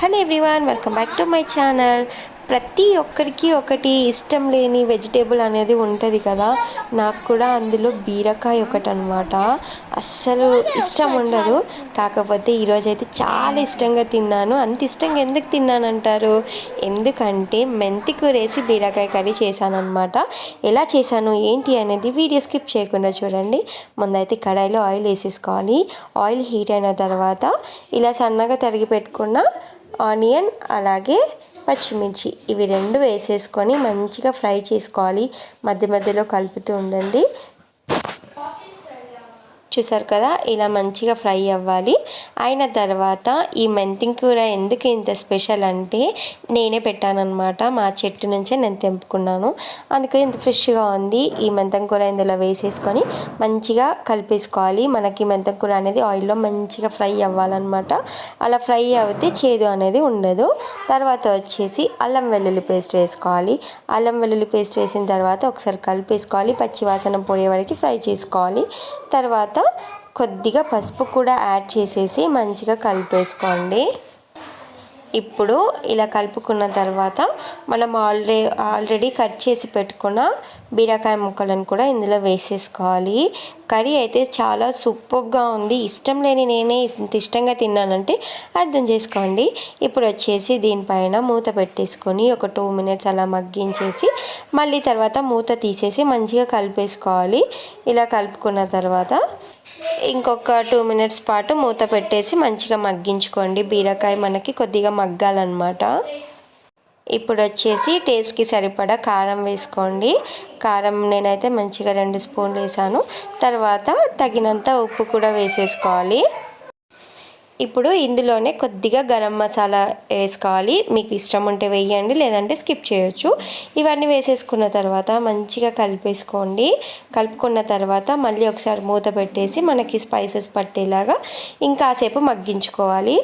Hello everyone welcome back to my channel. ప్రతి ఒక్కరికి ఒకటి ఇష్టం లేని వెజిటేబుల్ అనేది ఉంటుంది కదా. నాకు కూడా అందులో బీరకాయ ఒకటి అనమాట అస్సలు ఇష్టం ఉండదు. కాకపోతే ఈరోజైతే చాలా ఇష్టంగా తిన్నాను. అంత ఇష్టంగా ఎందుకు తిన్నానంటారు? ఎందుకంటే మెంతి కూర వేసి బీరకాయ కర్రీ చేశాను అనమాట ఎలా చేశాను ఏంటి అనేది వీడియో స్కిప్ చేయకుండా చూడండి. ముందైతే కడాయిలో ఆయిల్ వేసేసుకోవాలి. ఆయిల్ హీట్ అయిన తర్వాత ఇలా సన్నగా తరిగి పెట్టుకున్న ఆనియన్ అలాగే పచ్చిమిర్చి. ఇవి రెండు వేసేసుకొని మంచిగా ఫ్రై చేసుకోవాలి. మధ్య మధ్యలో కలుపుతూ ఉండండి. చూసారు కదా ఇలా మంచిగా ఫ్రై అవ్వాలి. అయిన తర్వాత ఈ మెంతిం కూర ఎందుకు ఇంత స్పెషల్ అంటే నేనే పెట్టానన్నమాట. మా చెట్టు నుంచే నేను తెంపుకున్నాను. అందుకే ఇంత ఫ్రెష్గా ఉంది. ఈ మెంతం కూర ఇందులో వేసేసుకొని మంచిగా కలిపేసుకోవాలి. మనకి మెంతం కూర అనేది ఆయిల్లో మంచిగా ఫ్రై అవ్వాలన్నమాట. అలా ఫ్రై అవుతే చేదు అనేది ఉండదు. తర్వాత వచ్చేసి అల్లం వెల్లుల్లి పేస్ట్ వేసుకోవాలి. అల్లం వెల్లుల్లి పేస్ట్ వేసిన తర్వాత ఒకసారి కలిపేసుకోవాలి. పచ్చివాసన పోయే వరకు ఫ్రై చేసుకోవాలి. తర్వాత తర్వాత కొద్దిగా పసుపు కూడా యాడ్ చేసేసి మంచిగా కలిపేసుకోండి. ఇప్పుడు ఇలా కలుపుకున్న తర్వాత మనం ఆల్రెడీ ఆల్రెడీ కట్ చేసి పెట్టుకున్న బీరకాయ ముక్కలను కూడా ఇందులో వేసేసుకోవాలి. కర్రీ అయితే చాలా సూపర్గా ఉంది. ఇష్టం లేని నేనే ఇంత ఇష్టంగా తిన్నానంటే అర్థం చేసుకోండి. ఇప్పుడు వచ్చేసి దీనిపైన మూత పెట్టేసుకొని ఒక టూ మినిట్స్ అలా మగ్గించేసి మళ్ళీ తర్వాత మూత తీసేసి మంచిగా కలిపేసుకోవాలి. ఇలా కలుపుకున్న తర్వాత ఇంకొక టూ మినిట్స్ పాటు మూత పెట్టేసి మంచిగా మగ్గించుకోండి. బీరకాయ మనకి కొద్దిగా మగ్గాలన్నమాట. ఇప్పుడు వచ్చేసి టేస్ట్కి సరిపడా కారం వేసుకోండి. కారం నేనైతే మంచిగా రెండు స్పూన్లు వేసాను. తర్వాత తగినంత ఉప్పు కూడా వేసేసుకోవాలి. ఇప్పుడు ఇందులోనే కొద్దిగా గరం మసాలా వేసుకోవాలి. మీకు ఇష్టం ఉంటే వేయండి లేదంటే స్కిప్ చేయొచ్చు. ఇవన్నీ వేసేసుకున్న తర్వాత మంచిగా కలిపేసుకోండి. కలుపుకున్న తర్వాత మళ్ళీ ఒకసారి మూత పెట్టేసి మనకి స్పైసెస్ పట్టేలాగా ఇంకాసేపు మగ్గించుకోవాలి.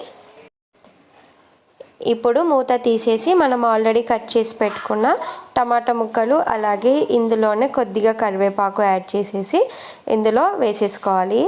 ఇప్పుడు మూత తీసేసి మనం ఆల్రెడీ కట్ చేసి పెట్టుకున్న టమాటా ముక్కలు అలాగే ఇందులోనే కొద్దిగా కరివేపాకు యాడ్ చేసేసి ఇందులో వేసేసుకోవాలి.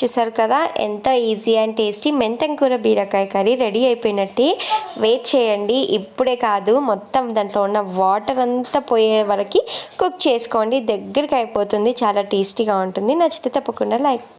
చూసారు కదా ఎంత ఈజీ అండ్ టేస్టీ మెంతం కూర బీరకాయ కర్రీ రెడీ అయిపోయినట్టే. వెయిట్ చేయండి. ఇప్పుడే కాదు మొత్తం దాంట్లో ఉన్న వాటర్ అంతా పోయే వరకు కుక్ చేసుకోండి. దగ్గరికి అయిపోతుంది. చాలా టేస్టీగా ఉంటుంది. నచ్చితే తప్పకుండా లైక్